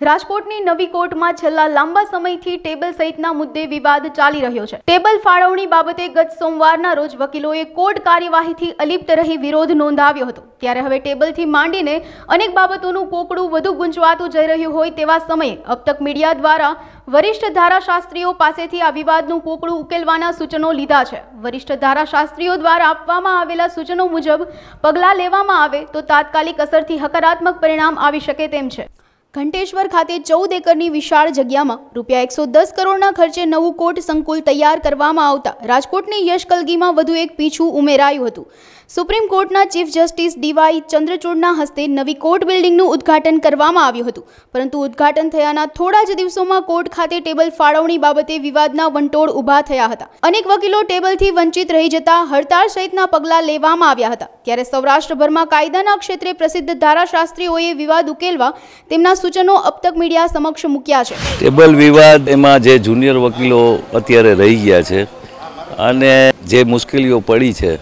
રાજકોટની નવી કોર્ટમાં છેલ્લા લાંબા સમયથી ટેબલ સહિતના મુદ્દે વિવાદ ચાલી રહ્યો છે. ટેબલ ફાળવણી બાબતે ગત સોમવારના રોજ વકીલોએ કોર્ટ કાર્યવાહીથી અલિપ્ત રહી વિરોધ નોંધાવ્યો હતો. ત્યારે હવે ટેબલથી માંડીને અનેક બાબતોનું કોકડું વધુ ગુંચવાતું જઈ રહ્યું હોય તેવા સમયે અબ તક મીડિયા દ્વારા વરિષ્ઠ ધારાશાસ્ત્રીઓ પાસેથી આ વિવાદનું કોકડું ઉકેલવાના સૂચનો લીધા છે. વરિષ્ઠ ધારાશાસ્ત્રીઓ દ્વારા આપવામાં આવેલા સૂચનો મુજબ પગલાં લેવામાં આવે તો તાત્કાલિક અસરથી હકારાત્મક પરિણામ આવી શકે તેમ છે. ઘંટેશ્વર ખાતે ચૌદ એકરની વિશાળ જગ્યામાં રૂપિયા એકસો દસ કરોડના ખર્ચે નવું કોર્ટ સંકુલ તૈયાર કરવામાં આવતા રાજકોટની યશકલગીમાં વધુ એક પીછું ઉમેરાયું હતું. સુપ્રીમ કોર્ટના ચીફ જસ્ટિસ ડીવાય ચંદ્રચૂડના હસ્તે નવી કોર્ટ બિલ્ડિંગનું ઉદ્ઘાટન કરવામાં આવ્યું હતું. પરંતુ ઉદ્ઘાટન થયાના થોડા જ દિવસોમાં કોર્ટ ખાતે ટેબલ ફાળવણી બાબતે વિવાદના વંટોળ ઊભા થયા હતા. અનેક વકીલો ટેબલથી વંચિત રહી જતા હડતાળ સહિતના પગલાં લેવામાં આવ્યા હતા. ત્યારે સૌરાષ્ટ્રભરમાં કાયદાના ક્ષેત્રે પ્રસિદ્ધ ધારાશાસ્ત્રીઓએ વિવાદ ઉકેલવા તેમના સૂચનો અબ મીડિયા સમક્ષ મૂક્યા છે. ટેબલ વિવાદ એમાં જે જુનિયર વકીલો અત્યારે રહી ગયા છે અને જે મુશ્કેલીઓ પડી છે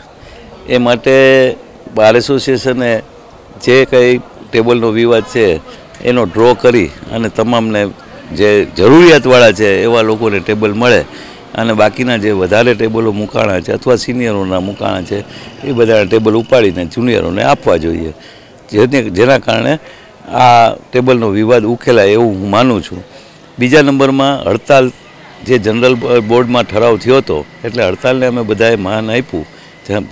એ માટે બાર એસોસિએશને જે કંઈ ટેબલનો વિવાદ છે એનો ડ્રો કરી અને તમામને જે જરૂરિયાતવાળા છે એવા લોકોને ટેબલ મળે અને બાકીના જે વધારે ટેબલો મૂકાણા છે અથવા સિનિયરોના મૂકાણા છે એ બધાના ટેબલ ઉપાડીને જુનિયરોને આપવા જોઈએ. જેને જેના કારણે આ ટેબલનો વિવાદ ઉકેલાય એવું હું માનું છું. બીજા નંબરમાં હડતાલ જે જનરલ બોર્ડમાં ઠરાવ થયો હતો, એટલે હડતાલને અમે બધાએ માન આપ્યું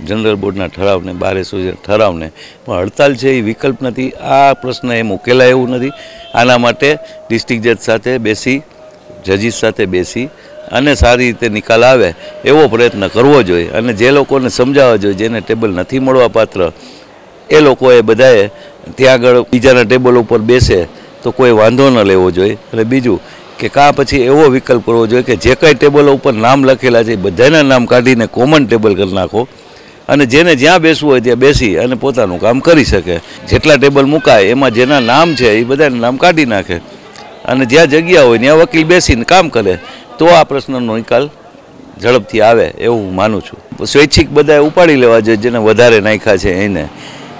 જનરલ બોર્ડના ઠરાવને, બારે સુધી ઠરાવને. પણ હડતાલ છે એ વિકલ્પ નથી, આ પ્રશ્ન એમ ઉકેલાય એવું નથી. આના માટે ડિસ્ટ્રિક્ટ જજ સાથે બેસી, જજીસ સાથે બેસી અને સારી રીતે નિકાલ આવે એવો પ્રયત્ન કરવો જોઈએ અને જે લોકોને સમજાવવા જોઈએ જેને ટેબલ નથી મળવા પાત્ર એ લોકોએ બધાએ ત્યાં આગળ બીજાના ટેબલ ઉપર બેસે તો કોઈ વાંધો ન લેવો જોઈએ. અને બીજું કે કાં પછી એવો વિકલ્પ કરવો જોઈએ કે જે કંઈ ટેબલો ઉપર નામ લખેલા છે બધાના નામ કાઢીને કોમન ટેબલ કરી નાખો. અને જેને જ્યાં બેસવું હોય ત્યાં બેસી અને પોતાનું કામ કરી શકે. જેટલા ટેબલ મુકાય એમાં જેના નામ છે એ બધાને નામ કાઢી નાખે. અને જ્યાં જગ્યા હોય ત્યાં વકીલ બેસીને કામ કરે તો આ પ્રશ્નનો નિકાલ ઝડપથી આવે એવું હું માનું છું. સ્વૈચ્છિક બધાએ ઉપાડી લેવા જોઈએ જેને વધારે નાખ્યા છે એને.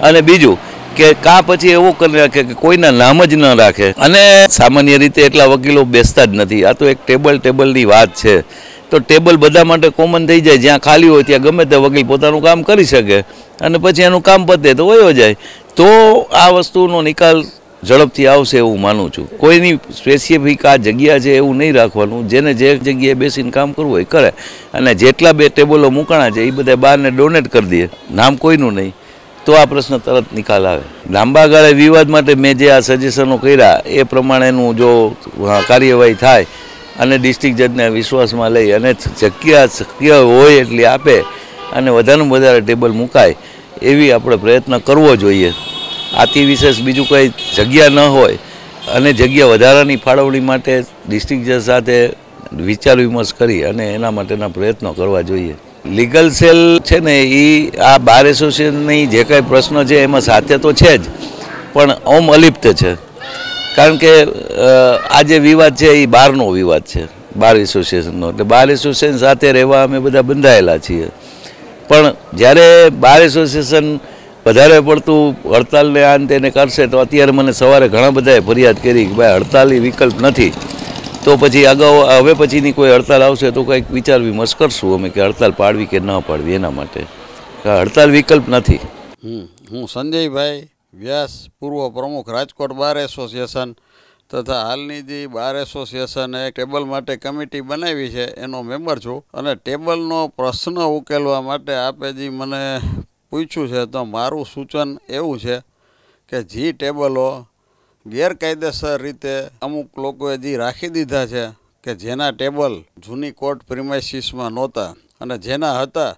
અને બીજું કે કા પછી એવું કરી રાખે કે કોઈના નામ જ ન રાખે. અને સામાન્ય રીતે એટલા વકીલો બેસતા જ નથી. આ તો એક ટેબલ ટેબલની વાત છે. તો ટેબલ બધા માટે કોમન થઈ જાય. જ્યાં ખાલી હોય ત્યાં ગમે તે વકીલ પોતાનું કામ કરી શકે. અને પછી એનું કામ પતે તો વયો જાય. તો આ વસ્તુનો નિકાલ ઝડપથી આવશે એવું માનું છું. કોઈની સ્પેસિફિક આ જગ્યા છે એવું નહીં રાખવાનું. જેને જે જગ્યાએ બેસીને કામ કરવું હોય કરે. અને જેટલા બે ટેબલો મૂકાણા છે એ બધા બહારને ડોનેટ કરી દે. નામ કોઈનું નહીં. તો આ પ્રશ્ન તરત નિકાલ આવે. લાંબા ગાળે વિવાદ માટે મેં જે આ સજેશનો કર્યા, એ પ્રમાણેનું જો કાર્યવાહી થાય અને ડિસ્ટ્રિક્ટ જજને વિશ્વાસમાં લઈ અને જગ્યા શક્ય હોય એટલી આપે અને વધારેમાં વધારે ટેબલ મુકાય, એવી આપણે પ્રયત્ન કરવો જોઈએ. આથી વિશેષ બીજું કંઈ જગ્યા ન હોય અને જગ્યા વધારાની ફાળવણી માટે ડિસ્ટ્રિક્ટ જજ સાથે વિચાર વિમર્શ કરી અને એના માટેના પ્રયત્નો કરવા જોઈએ. લીગલ સેલ છે ને એ આ બાર એસોસિએશનની જે કાંઈ પ્રશ્નો છે એમાં સાથે તો છે જ, પણ ઓમ અલિપ્ત છે. કારણ કે આ જે વિવાદ છે એ બહારનો વિવાદ છે, બાર એસોસિએશનનો. એટલે બાર એસોસિએશન સાથે રહેવા અમે બધા બંધાયેલા છીએ. પણ જ્યારે બાર એસોસિએશન વધારે પડતું હડતાલને આ તેને કરશે, તો અત્યારે મને સવારે ઘણા બધાએ ફરિયાદ કરી કે ભાઈ, હડતાલી વિકલ્પ નથી. તો પછી અગાઉ, હવે પછીની કોઈ હડતાલ આવશે તો કંઈક વિચાર વિમર્શ કરશું અમે કે હડતાલ પાડવી કે ન પાડવી એના માટે. હડતાલ વિકલ્પ નથી. હું સંજયભાઈ વ્યાસ, પૂર્વ પ્રમુખ, રાજકોટ બાર એસોસિએશન તથા હાલની જે બાર એસોસિએશને ટેબલ માટે કમિટી બનાવી છે, એનો મેમ્બર છું. અને ટેબલનો પ્રશ્ન ઉકેલવા માટે આપે જે મને પૂછ્યું છે, તો મારું સૂચન એવું છે કે જે ટેબલો ગેરકાયદેસર રીતે અમુક લોકોએ જે રાખી દીધા છે કે જેના ટેબલ જૂની કોર્ટ પ્રિમાઇસીસમાં નહોતા અને જેના હતા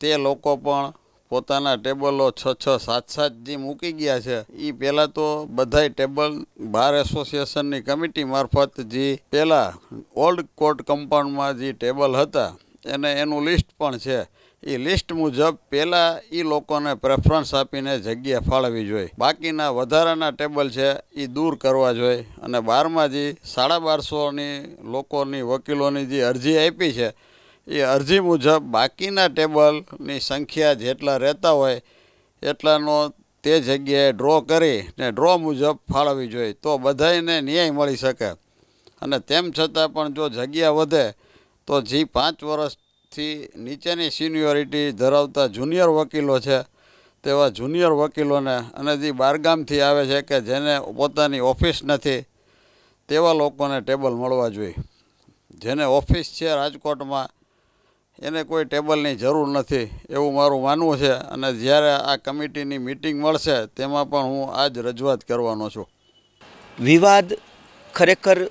તે લોકો પણ પોતાના ટેબલો છ છ, સાત સાત જે મૂકી ગયા છે. એ પહેલાં તો બધાય ટેબલ બાર એસોસિએશનની કમિટી મારફત જે પહેલાં ઓલ્ડ કોર્ટ કમ્પાઉન્ડમાં જે ટેબલ હતા. એને એનું લિસ્ટ પણ છે. એ લિસ્ટ મુજબ પહેલાં એ લોકોને પ્રેફરન્સ આપીને જગ્યા ફાળવવી જોઈએ. બાકીના વધારાના ટેબલ છે એ દૂર કરવા જોઈએ. અને બારમાં જે સાડા બારસોની લોકોની, વકીલોની જે અરજી આપી છે એ અરજી મુજબ બાકીના ટેબલની સંખ્યા જેટલા રહેતા હોય, એટલાનો તે જગ્યાએ ડ્રો કરી ને ડ્રો મુજબ ફાળવવી જોઈએ. તો બધાયને ન્યાય મળી શકે. અને તેમ છતાં પણ જો જગ્યા વધે, તો જે પાંચ વર્ષથી નીચેની સિનિયોરિટી ધરાવતા જુનિયર વકીલો છે, તેવા જુનિયર વકીલોને અને જે બારગામથી આવે છે કે જેને પોતાની ઓફિસ નથી, તેવા લોકોને ટેબલ મળવા જોઈએ. જેને ઓફિસ છે રાજકોટમાં, એને કોઈ ટેબલની જરૂર નથી, એવું મારું માનવું છે. અને જ્યારે આ કમિટીની મિટિંગ મળશે, તેમાં પણ હું આ જ રજૂઆત કરવાનો છું. વિવાદ ખરેખર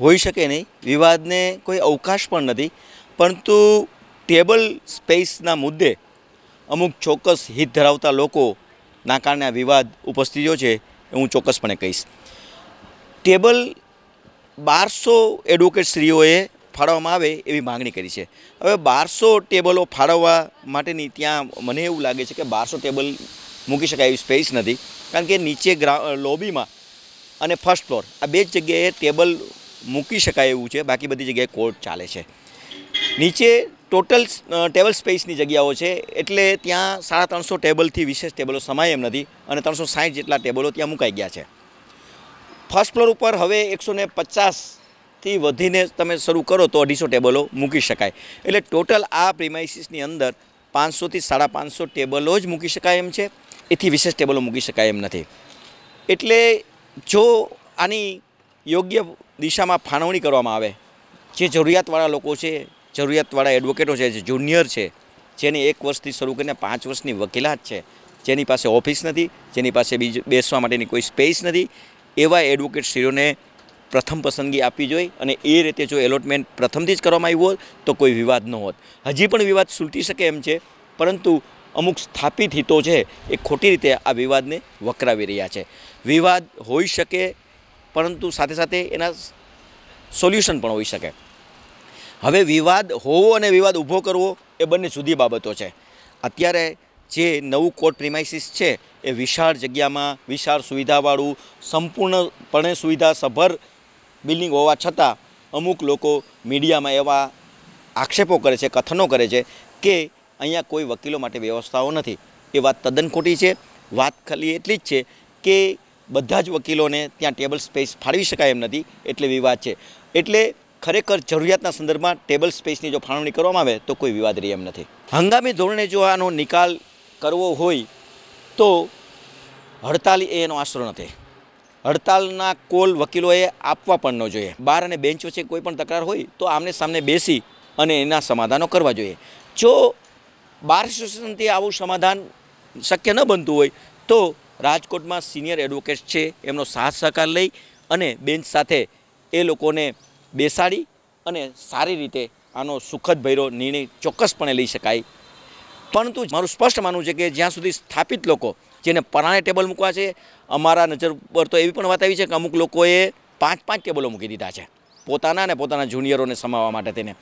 હોઈ શકે નહીં. વિવાદને કોઈ અવકાશ પણ નથી. પરંતુ ટેબલ સ્પેસના મુદ્દે અમુક ચોક્કસ હિત ધરાવતા લોકોના કારણે આ વિવાદ ઉપસ્થિતિઓ છે એ હું ચોક્કસપણે કહીશ. ટેબલ બારસો એડવોકેટ શ્રીઓએ ફાળવવામાં આવે એવી માગણી કરી છે. હવે બારસો ટેબલો ફાળવવા માટેની ત્યાં મને એવું લાગે છે કે બારસો ટેબલ મૂકી શકાય એવી સ્પેસ નથી. કારણ કે નીચે ગ્રા લોબીમાં અને ફર્સ્ટ ફ્લોર આ બે જ જગ્યાએ ટેબલ મૂકી શકાય એવું છે. બાકી બધી જગ્યાએ કોર્ટ ચાલે છે. નીચે ટોટલ ટેબલ સ્પેસની જગ્યાઓ છે. એટલે ત્યાં સાડા ત્રણસો ટેબલથી વિશેષ ટેબલો સમાય એમ નથી. અને ત્રણસો સાઠ જેટલા ટેબલો ત્યાં મુકાઈ ગયા છે. ફર્સ્ટ ફ્લોર ઉપર હવે એકસો ને પચાસથી વધીને તમે શરૂ કરો તો અઢીસો ટેબલો મૂકી શકાય. એટલે ટોટલ આ પ્રિમાઇસીસની અંદર પાંચસોથી સાડા પાંચસો ટેબલો જ મૂકી શકાય એમ છે. એથી વિશેષ ટેબલો મૂકી શકાય એમ નથી. એટલે જો આની યોગ્ય દિશામાં ફાળવણી કરવામાં આવે, જે જરૂરિયાતવાળા લોકો છે જરૂરિયાતવાળા એડવોકેટો છે, જે જુનિયર છે, જેની એક વર્ષથી શરૂ કરીને પાંચ વર્ષની વકીલાત છે, જેની પાસે ઓફિસ નથી, જેની પાસે બીજ, બેસવા માટેની કોઈ સ્પેસ નથી, એવા એડવોકેટ શ્રીઓને પ્રથમ પસંદગી આપવી જોઈએ અને એ રીતે જો એલોટમેન્ટ પ્રથમથી જ કરવામાં આવ્યું હોત, તો કોઈ વિવાદ ન હોત. હજી પણ વિવાદ સુલટી શકે એમ છે, પરંતુ અમુક સ્થાપિત હિતો છે, એ ખોટી રીતે આ વિવાદને વકરાવી રહ્યા છે. વિવાદ હોઈ શકે, પરંતુ સાથે સાથે એના સોલ્યુશન પણ હોઈ શકે. હવે વિવાદ હોવો અને વિવાદ ઊભો કરવો એ બંને જુદી બાબતો છે. અત્યારે જે નવું કોર્ટ પ્રિમાઇસીસ છે, એ વિશાળ જગ્યામાં વિશાળ સુવિધાવાળું, સંપૂર્ણપણે સુવિધા સભર બિલ્ડિંગ હોવા છતાં અમુક લોકો મીડિયામાં એવા આક્ષેપો કરે છે, કથનો કરે છે કે અહીંયા કોઈ વકીલો માટે વ્યવસ્થાઓ નથી. એ વાત તદ્દન ખોટી છે. વાત ખાલી એટલી જ છે કે બધા જ વકીલોને ત્યાં ટેબલ સ્પેસ ફાળવી શકાય એમ નથી. એટલે વિવાદ છે. એટલે ખરેખર જરૂરિયાતના સંદર્ભમાં ટેબલ સ્પેસની જો ફાળવણી કરવામાં આવે તો કોઈ વિવાદ રહે એમ નથી. હંગામી ધોરણે જો આનો નિકાલ કરવો હોય તો હડતાલ એ એનો આશરો નથી. હડતાલના કોલ વકીલોએ આપવા પણ ન જોઈએ. બાર અને બેન્ચ વચ્ચે કોઈ પણ તકરાર હોય તો આમને સામને બેસી અને એના સમાધાનો કરવા જોઈએ. જો બાર એસોસિએશનથી આવું સમાધાન શક્ય ન બનતું હોય તો રાજકોટમાં સિનિયર એડવોકેટ છે, એમનો સાથ સહકાર લઈ અને બેન્ચ સાથે એ લોકોને બેસાડી અને સારી રીતે આનો સુખદ ભૈરો નિર્ણય ચોક્કસપણે લઈ શકાય. પરંતુ મારું સ્પષ્ટ માનવું છે કે જ્યાં સુધી સ્થાપિત લોકો જેને પરાણે ટેબલ મૂકવા છે, અમારા નજર પર તો એવી પણ વાત આવી છે કે અમુક લોકોએ પાંચ પાંચ ટેબલો મૂકી દીધા છે. પોતાના અને પોતાના જુનિયરોને સમાવવા માટે તેને.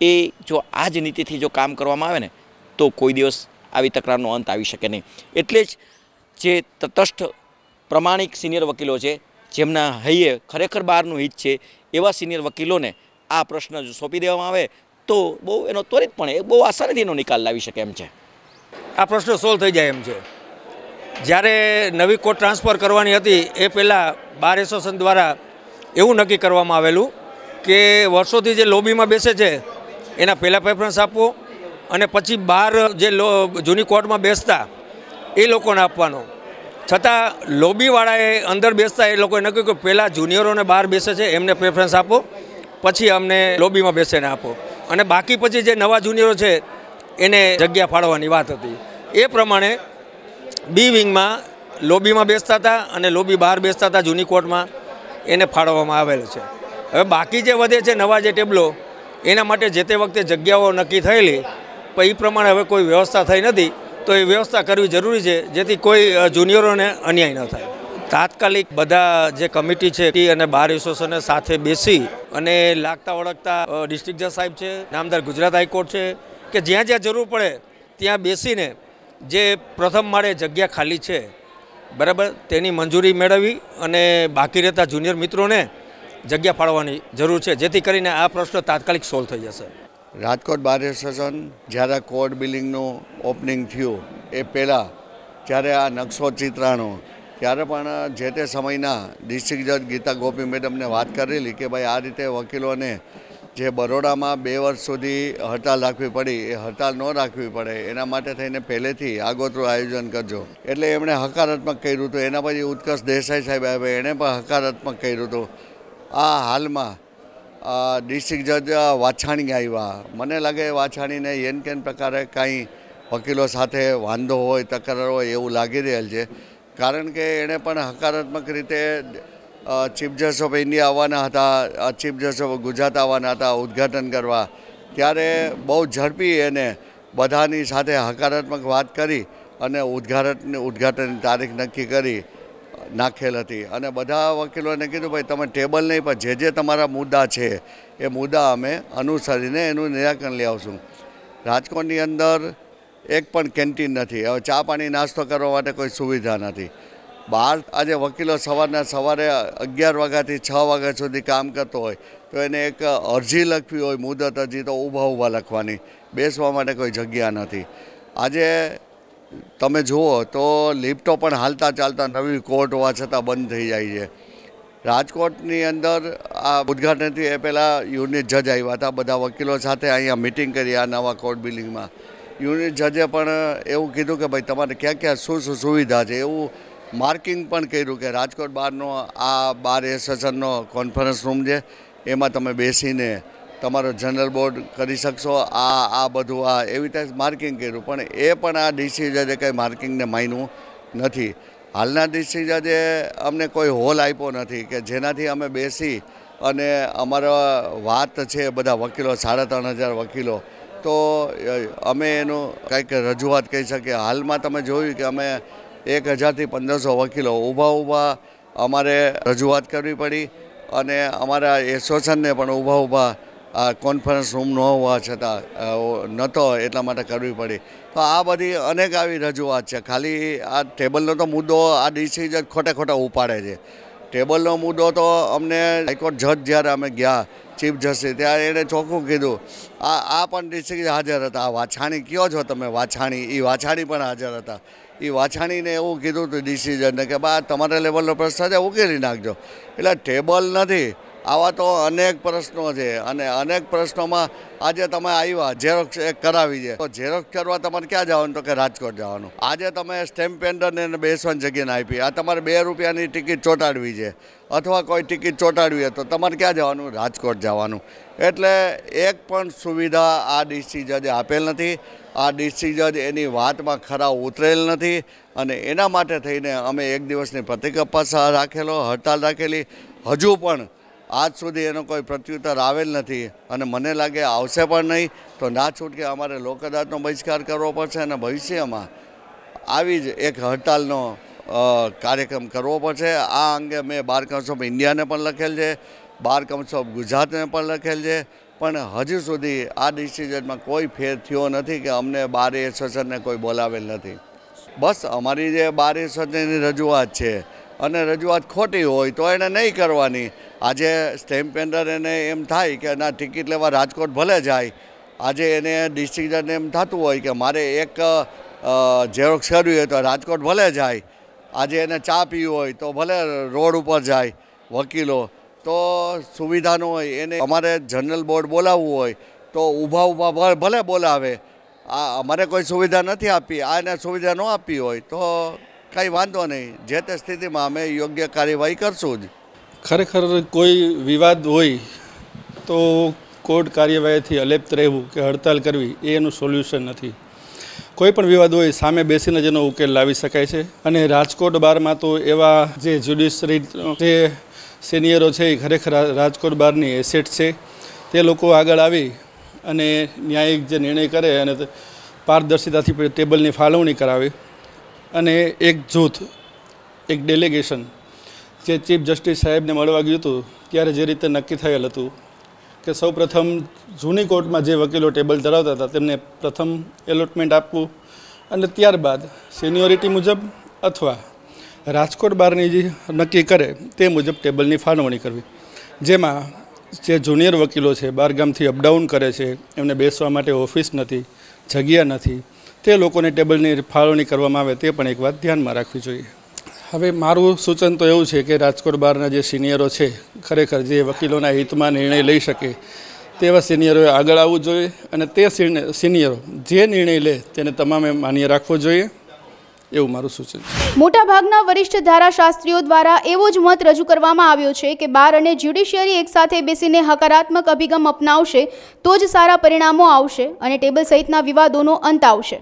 એ જો આ જ નીતિથી જો કામ કરવામાં આવે ને, તો કોઈ દિવસ આવી તકરારનો અંત આવી શકે નહીં. એટલે જ જે તટસ્થ પ્રમાણિક સિનિયર વકીલો છે, જેમના હૈયે ખરેખર બહારનું હિત છે એવા સિનિયર વકીલોને આ પ્રશ્ન જો સોંપી દેવામાં આવે, તો બહુ એનો ત્વરિતપણે બહુ આસાનીથી એનો નિકાલ લાવી શકે એમ છે. આ પ્રશ્ન સોલ્વ થઈ જાય એમ છે. જ્યારે નવી કોર્ટ ટ્રાન્સફર કરવાની હતી, એ પહેલાં બાર એસોસિએશન દ્વારા એવું નક્કી કરવામાં આવેલું કે વર્ષોથી જે લોબીમાં બેસે છે, એના પહેલાં પ્રેફરન્સ આપવો અને પછી બહાર જે જૂની કોર્ટમાં બેસતા, એ લોકોને આપવાનો. છતાં લોબીવાળાએ અંદર બેસતા એ લોકોએ નક્કી કે પહેલાં જુનિયરોને બહાર બેસે છે, એમને પ્રેફરન્સ આપો, પછી અમને લોબીમાં બેસીને આપો. અને બાકી પછી જે નવા જુનિયરો છે, એને જગ્યા ફાળવવાની વાત હતી. એ પ્રમાણે બી વિંગમાં લોબીમાં બેસતા હતા અને લોબી બહાર બેસતા હતા જૂની કોર્ટમાં, એને ફાળવવામાં આવેલ છે. હવે બાકી જે વધે છે, નવા જે ટેબલો, એના માટે જે તે વખતે જગ્યાઓ નક્કી થયેલી, પણ એ પ્રમાણે હવે કોઈ વ્યવસ્થા થઈ નથી. તો એ વ્યવસ્થા કરવી જરૂરી છે, જેથી કોઈ જુનિયરોને અન્યાય ન થાય. તાત્કાલિક બધા જે કમિટી છે, ટી અને બાર એસોસિએશને સાથે બેસી અને લાગતા ઓળખતા ડિસ્ટ્રિક્ટ જજ સાહેબ છે, નામદાર ગુજરાત હાઈકોર્ટ છે, કે જ્યાં જ્યાં જરૂર પડે ત્યાં બેસીને જે પ્રથમ માળે જગ્યા ખાલી છે, બરાબર, તેની મંજૂરી મેળવી અને બાકી રહેતા જુનિયર મિત્રોને જગ્યા ફાળવવાની જરૂર છે, જેથી કરીને આ પ્રશ્ન તાત્કાલિક સોલ્વ થઈ જશે. રાજકોટ બાર એસોસિએશન જ્યારે કોર્ટ બિલ્ડિંગનું ઓપનિંગ થયું, એ પહેલાં, જ્યારે આ નકશો ચિત્રાણો, ત્યારે પણ જે તે સમયના ડિસ્ટ્રિક્ટ જજ ગીતા ગોપી મેડમને વાત કરેલી કે ભાઈ આ રીતે વકીલોને જે બરોડામાં બે વર્ષ સુધી હડતાલ રાખવી પડી, એ હડતાલ ન રાખવી પડે, એના માટે થઈને પહેલેથી આગોતરું આયોજન કરજો. એટલે એમણે હકારાત્મક કર્યું હતું. એના પછી ઉત્કર્ષ દેસાઈ સાહેબ આવ્યા, એણે પણ હકારાત્મક કર્યું હતું. આ હાલમાં ડિસ્ટ્રિક્ટ જજ વાછાણી આવ્યા. મને લાગે વાછાણીને એન કેન પ્રકારે કાંઈ વકીલો સાથે વાંધો હોય, તકરાર હોય એવું લાગી રહેલ છે. કારણ કે એણે પણ હકારાત્મક રીતે ચીફ જસ્ટિસ ઓફ ઇન્ડિયા આવવાના હતા ચીફ જસ્ટિસ ઓફ ગુજરાત આવવાના હતા, ઉદ્ઘાટન કરવા. ત્યારે બહુ ઝડપી એને બધાની સાથે હકારાત્મક વાત કરી અને ઉદ્ઘાટન, ઉદ્ઘાટનની તારીખ નક્કી કરી. નાખેલ હતી. અને બધા વકીલોને કીધું, ભાઈ, તમે ટેબલ નહીં, પણ જે જે તમારા મુદ્દા છે, એ મુદ્દા અમે અનુસરીને એનું નિરાકરણ લઈ આવશું. રાજકોટની અંદર એક પણ કેન્ટીન નથી. હવે ચા પાણી નાસ્તો કરવા માટે કોઈ સુવિધા નથી. બહાર આજે વકીલો સવારના સવારે અગિયાર વાગ્યાથી છ વાગ્યા સુધી કામ કરતો હોય, તો એને એક અરજી લખવી હોય, મુદત અરજી, તો ઊભા ઊભા લખવાની. બેસવા માટે કોઈ જગ્યા નથી. આજે તમે જુઓ તો લિફ્ટો પણ હાલતા ચાલતા નવી કોર્ટ હોવા છતાં બંધ થઈ જાય છે. રાજકોટની અંદર આ ઉદઘાટનથી એ પહેલાં યુનિટ જજ આવ્યા હતા, બધા વકીલો સાથે અહીંયા મિટિંગ કરી આ નવા કોર્ટ બિલ્ડિંગમાં યુનિટ જજે પણ એવું કીધું કે ભાઈ તમારે ક્યાં ક્યાં શું શું સુવિધા છે? એવું માર્કિંગ પણ કર્યું કે રાજકોટ બારનો આ બાર એસોસિએશનનો કોન્ફરન્સ રૂમ છે, એમાં તમે બેસીને તમારો જનરલ બોર્ડ કરી શકશો, આ આ બધું, આ, એવી રીતે માર્કિંગ કર્યું. પણ એ પણ આ ડીસી જજે કંઈ માર્કિંગને માન્યું નથી. હાલના ડીસી જજે અમને કોઈ હોલ આપ્યો નથી કે જેનાથી અમે બેસી અને અમારા વાત છે બધા વકીલો, સાડા ત્રણ હજાર વકીલો, તો અમે એનું કંઈક રજૂઆત કહી શકીએ. હાલમાં તમે જોયું કે અમે એક હજારથી પંદરસો વકીલો ઊભા ઊભા અમારે રજૂઆત કરવી પડી અને અમારા એસોસિએશનને પણ ઊભા ઊભા આ કોન્ફરન્સ રૂમ ન હોવા છતાં નહોતો એટલા માટે કરવી પડી. તો આ બધી અનેક આવી રજૂઆત છે. ખાલી આ ટેબલનો તો મુદ્દો આ ડીસી જજ ખોટે ખોટા ઉપાડે છે. ટેબલનો મુદ્દો તો અમને હાઈકોર્ટ જજ જ્યારે અમે ગયા, ચીફ જસ્ટિસ, ત્યારે એણે ચોખ્ખું કીધું, આ આ પણ ડિસ્ટ્રિક્ટ હાજર હતા. આ વાછાણી કયો છો તમે? વાછાણી? એ વાછાણી પણ હાજર હતા. એ વાછાણીને એવું કીધું હતું ડિસિઝનને કે, બા, તમારા લેવલનો પ્રશ્ન છે, ઉકેલી નાખજો. એટલે ટેબલ નથી. આવા તો અનેક પ્રશ્નો છે અને અનેક પ્રશ્નોમાં આજે તમે આવ્યા ઝેરોક્ષ એક કરાવી છે. તો ઝેરોક્ષ કરવા તમારે ક્યાં જવાનું? તો કે રાજકોટ જવાનું. આજે તમે સ્ટેમ્પ પેન્ડરને બેસવાની જગ્યાને આપી. આ તમારે બે રૂપિયાની ટિકિટ ચોંટાડવી છે. અથવા કોઈ ટિકિટ ચોંટાડવી હોય તો તમારે ક્યાં જવાનું? રાજકોટ જવાનું. એટલે એક પણ સુવિધા આ ડીસી જજે આપેલ નથી. આ ડીસી જજ એની વાતમાં ખરા ઉતરેલ નથી. અને એના માટે થઈને અમે એક દિવસની પ્રતિકપા રાખેલો, હડતાલ રાખેલી. હજુ પણ આજ સુધી એનો કોઈ પ્રત્યુત્તર આવેલ નથી અને મને લાગે આવશે પણ નહીં, તો ના છૂટકે અમારે લોક અદાલતનો બહિષ્કાર કરવો પડશે અને ભવિષ્યમાં આવી જ એક હડતાલનો કાર્યક્રમ કરવો પડશે. આ અંગે મેં બાર કાઉન્સિલ ઓફ ઇન્ડિયાને પણ લખેલ છે, બાર કાઉન્સિલ ઓફ ગુજરાતને પણ લખેલ છે, પણ હજુ સુધી આ ડિસિઝનમાં કોઈ ફેર થયો નથી કે અમને બાર એસોસિએશનને કોઈ બોલાવેલ નથી. બસ અમારી જે બાર એસોસિએશનની રજૂઆત છે અને રજૂઆત ખોટી હોય તો એને નહીં કરવાની. આજે સ્ટેમ્પ પેન્ડર એને એમ થાય કે ના ટિકિટ લેવા રાજકોટ ભલે જાય. આજે એને ડિસ્ટ્રિક્ટને એમ થતું હોય કે મારે એક ઝેરોક્ષ કરવી હોય તો રાજકોટ ભલે જાય. આજે એને ચા પીવી હોય તો ભલે રોડ ઉપર જાય, વકીલો. તો સુવિધાનું હોય, એને અમારે જનરલ બોર્ડ બોલાવવું હોય તો ઊભા ઊભા ભલે બોલાવે. આ, અમારે કોઈ સુવિધા નથી આપી. આ એને સુવિધા ન આપી હોય તો કંઈ વાંધો નહીં. જે તે સ્થિતિમાં અમે યોગ્ય કાર્યવાહી કરશું જ. ખરેખર કોઈ વિવાદ હોય તો કોર્ટ કાર્યવાહીથી અલેપ્ત રહેવું કે હડતાલ કરવી એ એનું સોલ્યુશન નથી. કોઈ પણ વિવાદ હોય સામે બેસીને જેનો ઉકેલ લાવી શકાય છે. અને રાજકોટ બારમાં તો એવા જે જ્યુડિશરી જે સિનિયરો છે એ ખરેખર રાજકોટ બારની એસેટ છે. તે લોકો આગળ આવી અને ન્યાયિક જે નિર્ણય કરે અને પારદર્શિતાથી ટેબલની ફાળવણી કરાવે. અને એક જૂથ, એક ડેલિગેશન જે ચીફ જસ્ટિસ સાહેબને મળવા ગયું હતું, ત્યારે જે રીતે નક્કી થયેલ હતું કે સૌ પ્રથમ જૂની કોર્ટમાં જે વકીલો ટેબલ ધરાવતા હતા, તેમને પ્રથમ એલોટમેન્ટ આપવું અને ત્યારબાદ સિનિયોરિટી મુજબ અથવા રાજકોટ બારની જે નક્કી કરે તે મુજબ ટેબલની ફાળવણી કરવી. જેમાં જે જુનિયર વકીલો છે બહારગામથી અપડાઉન કરે છે, એમને બેસવા માટે ઓફિસ નથી, જગ્યા નથી તે લોકોને ટેબલની ફાળવણી કરવામાં આવે તે પણ એક વાત ધ્યાનમાં રાખવી જોઈએ. હવે મારું સૂચન તો એવું છે કે રાજકોટ બહારના જે સિનિયરો છે, ખરેખર જે વકીલોના હિતમાં નિર્ણય લઈ શકે તેવા સિનિયરોએ આગળ આવવું જોઈએ અને તે સિનિયરો જે નિર્ણય લે તેને તમામે માન્ય રાખવો જોઈએ, એવું મારું સૂચન મોટાભાગના વરિષ્ઠ ધારાશાસ્ત્રીઓ દ્વારા એવો જ મત રજૂ કરવામાં આવ્યો છે કે બાર અને જ્યુડિશિયરી એકસાથે બેસીને હકારાત્મક અભિગમ અપનાવશે તો જ સારા પરિણામો આવશે અને ટેબલ સહિતના વિવાદોનો અંત આવશે.